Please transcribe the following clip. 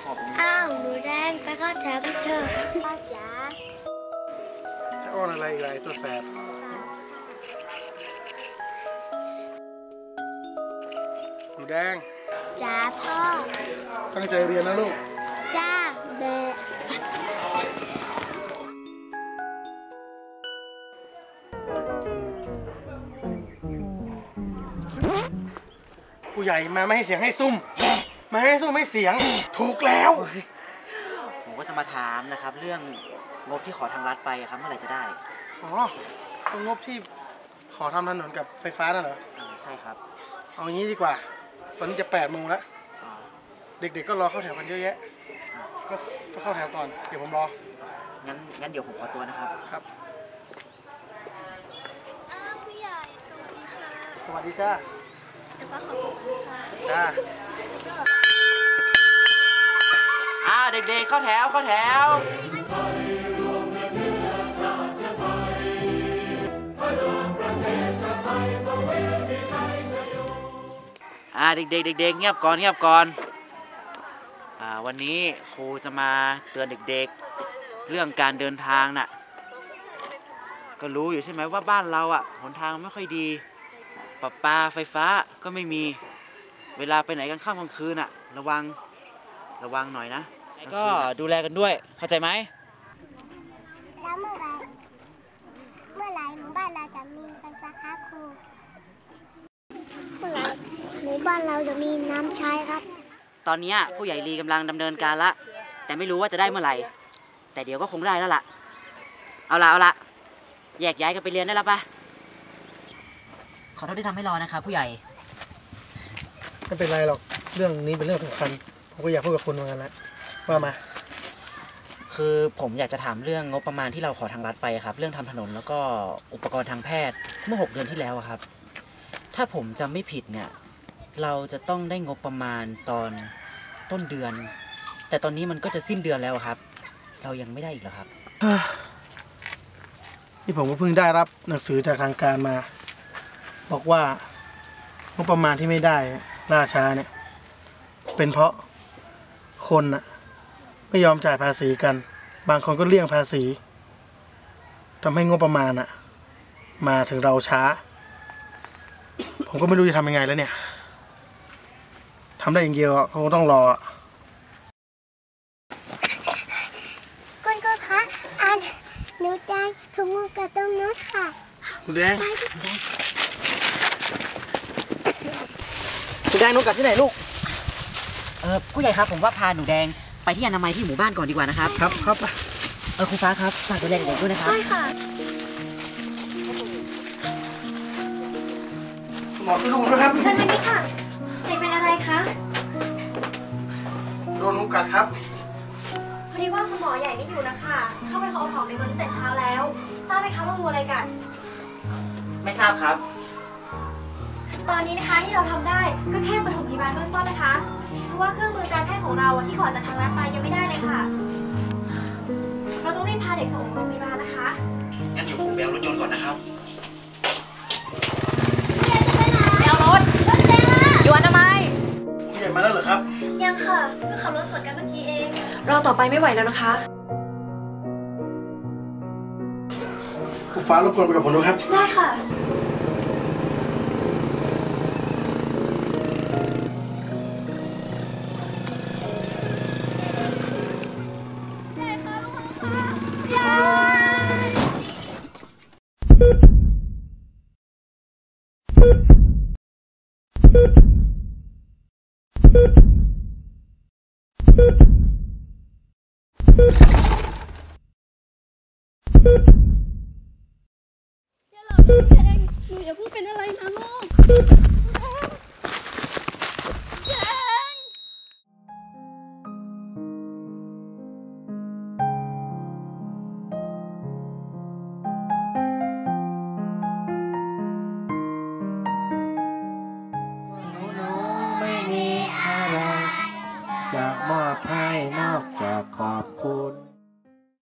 เข้าแถวกันเถอะพ่อจ๋าจะอ้อนอะไรอีกไรตัวแสบหนูแดงจ๋าพ่อ ตั้งใจเรียนนะลูก จ้าเบะผู้ใหญ่มาไม่ให้เสียงให้ซุ่ม มาให้ซุ่มให้เสียง ถูกแล้ว ผมก็จะมาถามนะครับ เรื่องงบที่ขอทางรัฐไปอะครับเมื่อไหร่จะได้อ๋อตรงงบที่ขอทำถนนกับไฟฟ้าน่ะเหรอ อ่าใช่ครับเอางี้ดีกว่า ตอนนี้จะแปดโมงแล้ว อ่าเด็กๆก็รอเข้าแถวกันเยอะแยะ ก็ก็เข้าแถวก่อน เดี๋ยวผมรอ งั้นงั้นเดี๋ยวผมขอตัวนะครับ ครับ อ้าวผู้ใหญ่สวัสดีค่ะ สวัสดีจ้า จ้าอ่าเด็กๆเข้าแถวเข้าแถว อ่าเด็กๆเด็กๆเงียบก่อนเงียบก่อน อ่าวันนี้ครูจะมาเตือนเด็กๆ เรื่องการเดินทางน่ะ ก็รู้อยู่ใช่ไหมว่าบ้านเราอะหนทางไม่ค่อยดี ประปาไฟฟ้าก็ไม่มี เวลาไปไหนกันข้ามกลางคืนอะระวังระวังหน่อยนะก็ดูแลกันด้วยเข้าใจไหมแล้วเมื่อไหรเมื่อไหรหมู่บ้านเราจะมีไฟฟ้าครับครูเมื่อไหรหมู่บ้านเราจะมีน้ำใช้ครับ ตอนเนี้ยผู้ใหญ่ลีกำลังดำเนินการละ แต่ไม่รู้ว่าจะได้เมื่อไหร่ แต่เดี๋ยวก็คงได้แล้วล่ะ เอาละเอาละแยกย้ายกันไปเรียนได้แล้วปะ ขอโทษที่ทำให้รอนะครับผู้ใหญ่ ไม่เป็นไรหรอก เรื่องนี้เป็นเรื่องสำคัญ ผมก็อยากพูดกับคุณเหมือนกันนะว่ามา คือผมอยากจะถามเรื่องงบประมาณที่เราขอทางรัฐไปครับ เรื่องทำถนนแล้วก็อุปกรณ์ทางแพทย์เมื่อ 6 เดือนที่แล้วอะครับ ถ้าผมจำไม่ผิดเนี่ย เราจะต้องได้งบประมาณตอนต้นเดือน แต่ตอนนี้มันก็จะสิ้นเดือนแล้วอะครับ เรายังไม่ได้อีกเหรอครับนี่ผมก็เพิ่งได้รับหนังสือจากทางการมา บอกว่างบประมาณที่ไม่ได้ล่าช้าเนี่ย เป็นเพราะคนน่ะ ไม่ยอมจ่ายภาษีกัน บางคนก็เลี่ยงภาษีทำให้งบประมาณอะมาถึงเราช้า ผมก็ไม่รู้จะทำยังไงแล้วเนี่ยทำได้อย่างเดียวอะเขาก็ต้องรออะคุณครูคะอันหนูแดงถุงมือกับตรงนู้นค่ะคุณแดง คุณแดงนุกกลับที่ไหนลูก เออผู้ใหญ่ครับผมว่าพาหนูแดงไปที่อนามัยที่หมู่บ้านก่อนดีกว่านะครับ ครับครับเออครูฟ้าครับฝากดูแลเด็กๆด้วยนะครับใช่ค่ะหมอช่วยลูกด้วยครับเชิญทางนี้ค่ะเด็กเป็นอะไรคะโดนนุกกัดครับพอดีว่าคุณหมอใหญ่ไม่อยู่นะคะ เข้าไปเขาเอาของในเมืองตั้งแต่เช้าแล้ว ทราบไหมคะว่างูอะไรกัดไม่ทราบครับ ตอนนี้นะคะที่เราทำได้ก็แค่ปฐมพยาบาลเบื้องต้นนะคะ เพราะว่าเครื่องมือการแพทย์ของเราอะที่ขอจากทางรัฐไปยังไม่ได้เลยค่ะ เราต้องรีบพาเด็กส่งโรงพยาบาลนะคะงั้นเดี๋ยวผมไปเอารถยนต์ก่อนนะครับ ไปเอารถอยู่อนามัยผู้ใหญ่มาแล้วเหรอครับ ยังค่ะเพิ่งขับรถสวนกันเมื่อกี้เองเราต่อไปไม่ไหวแล้วนะคะคุณฟ้ารบกวนไปกับผมด้วยครับ ได้ค่ะค Yellow, okay. Yeah, we're gonna line up. ขอบคุณ